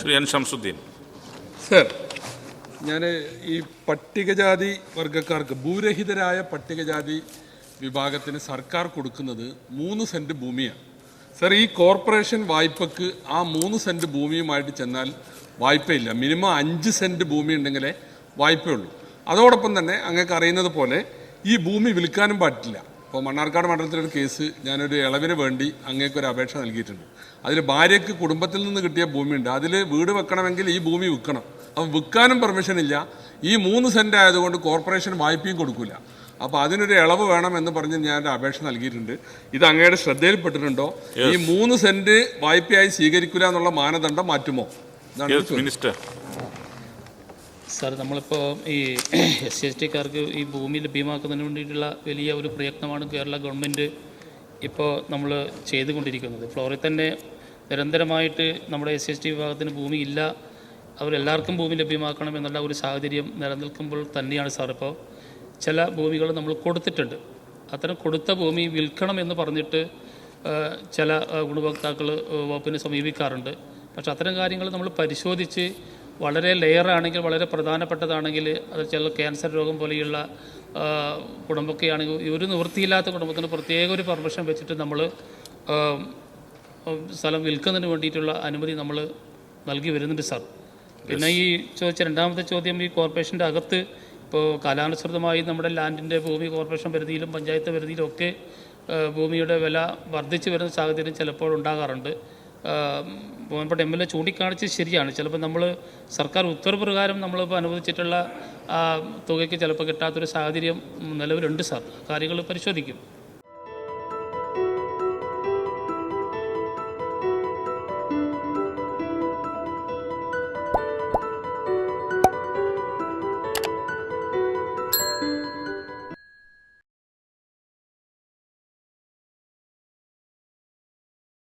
Shri N Shamsuddin sir ഞാൻ ഈ പട്ടികജാതി വർഗക്കാർക്ക് ഭൂരഹിതരായ പട്ടികജാതി വിഭാഗത്തിന് സർക്കാർ കൊടുക്കുന്നത് മൂന്ന് സെന്റ് ഭൂമിയാണ്. സർ ഈ കോർപ്പറേഷൻ വായ്പക്ക് ആ മൂന്ന് സെന്റ് ഭൂമിയുമായിട്ട് ചെന്നാൽ വായ്പയില്ല. മിനിമം അഞ്ച് സെന്റ് ഭൂമി ഉണ്ടെങ്കിലേ വായ്പയുള്ളൂ. അതോടൊപ്പം തന്നെ അങ്ങക്ക് അറിയുന്നത് പോലെ ഈ ഭൂമി വിൽക്കാനും പാടില്ല. ഇപ്പോൾ മണ്ണാർക്കാട് മണ്ഡലത്തിലൊരു കേസ് ഞാനൊരു ഇളവിന് വേണ്ടി അങ്ങേക്കൊരു അപേക്ഷ നൽകിയിട്ടുണ്ട്. അതിൽ ഭാര്യയ്ക്ക് കുടുംബത്തിൽ നിന്ന് കിട്ടിയ ഭൂമിയുണ്ട്. അതിൽ വീട് വെക്കണമെങ്കിൽ ഈ ഭൂമി വിൽക്കണം. അപ്പം വിൽക്കാനും പെർമിഷൻ ഇല്ല. ഈ മൂന്ന് സെന്റ് ആയതുകൊണ്ട് കോർപ്പറേഷൻ വായ്പയും കൊടുക്കില്ല അപ്പോൾ അതിനൊരു ഇളവ് വേണം എന്ന് പറഞ്ഞ് ഞാൻ ഒരു അപേക്ഷ നൽകിയിട്ടുണ്ട്. ഇത് അങ്ങയുടെ ശ്രദ്ധയിൽപ്പെട്ടിട്ടുണ്ടോ? ഈ മൂന്ന് സെന്റ് വായ്പയായി സ്വീകരിക്കില്ല എന്നുള്ള മാനദണ്ഡം മാറ്റുമോ? മിനിസ്റ്റർ സാർ നമ്മളിപ്പോൾ ഈ എസ് സി എസ് ടിക്കാർക്ക് ഈ ഭൂമി ലഭ്യമാക്കുന്നതിന് വേണ്ടിയിട്ടുള്ള വലിയ ഒരു പ്രയത്നമാണ് കേരള ഗവൺമെന്റ് ഇപ്പോൾ നമ്മൾ ചെയ്തുകൊണ്ടിരിക്കുന്നത്. ഫ്ലോറിൽ തന്നെ നിരന്തരമായിട്ട് നമ്മുടെ എസ് സി എസ് ടി വിഭാഗത്തിന് ഭൂമി ഇല്ല. അവരെല്ലാവർക്കും ഭൂമി ലഭ്യമാക്കണം എന്നുള്ള ഒരു സാഹചര്യം നിലനിൽക്കുമ്പോൾ തന്നെയാണ് സാർ ഇപ്പോൾ ചില ഭൂമികൾ നമ്മൾ കൊടുത്തിട്ടുണ്ട്. അത്തരം കൊടുത്ത ഭൂമി വിൽക്കണം എന്ന് പറഞ്ഞിട്ട് ചില ഗുണഭോക്താക്കൾ വകുപ്പിനെ സമീപിക്കാറുണ്ട്. പക്ഷേ അത്തരം കാര്യങ്ങൾ നമ്മൾ പരിശോധിച്ച് വളരെ ലെയറാണെങ്കിൽ വളരെ പ്രധാനപ്പെട്ടതാണെങ്കിൽ അത് ചില ക്യാൻസർ രോഗം പോലെയുള്ള കുടുംബമൊക്കെ ആണെങ്കിൽ ഒരു നിവൃത്തിയില്ലാത്ത കുടുംബത്തിന് പ്രത്യേക ഒരു പെർമിഷൻ വെച്ചിട്ട് നമ്മൾ സ്ഥലം വിൽക്കുന്നതിന് വേണ്ടിയിട്ടുള്ള അനുമതി നമ്മൾ നൽകി വരുന്നുണ്ട് സാർ. പിന്നെ ഈ ചോദിച്ച രണ്ടാമത്തെ ചോദ്യം ഈ കോർപ്പറേഷന്റെ അകത്ത് ഇപ്പോൾ കാലാനുസൃതമായി നമ്മുടെ ലാൻഡിന്റെ ഭൂമി കോർപ്പറേഷൻ പരിധിയിലും പഞ്ചായത്ത് പരിധിയിലും ഒക്കെ ഭൂമിയുടെ വില വർദ്ധിച്ചു വരുന്ന സാഹചര്യം ചിലപ്പോൾ ഉണ്ടാകാറുണ്ട്. ബഹുമാനപ്പെട്ട എം എൽ എ ചൂണ്ടിക്കാണിച്ചത് ശരിയാണ്. ചിലപ്പോൾ നമ്മൾ സർക്കാർ ഉത്തരവ് പ്രകാരം നമ്മളിപ്പോൾ അനുവദിച്ചിട്ടുള്ള തുകയ്ക്ക് ചിലപ്പോൾ കിട്ടാത്തൊരു സാഹചര്യം നിലവിലുണ്ട് സാർ. കാര്യങ്ങൾ പരിശോധിക്കും.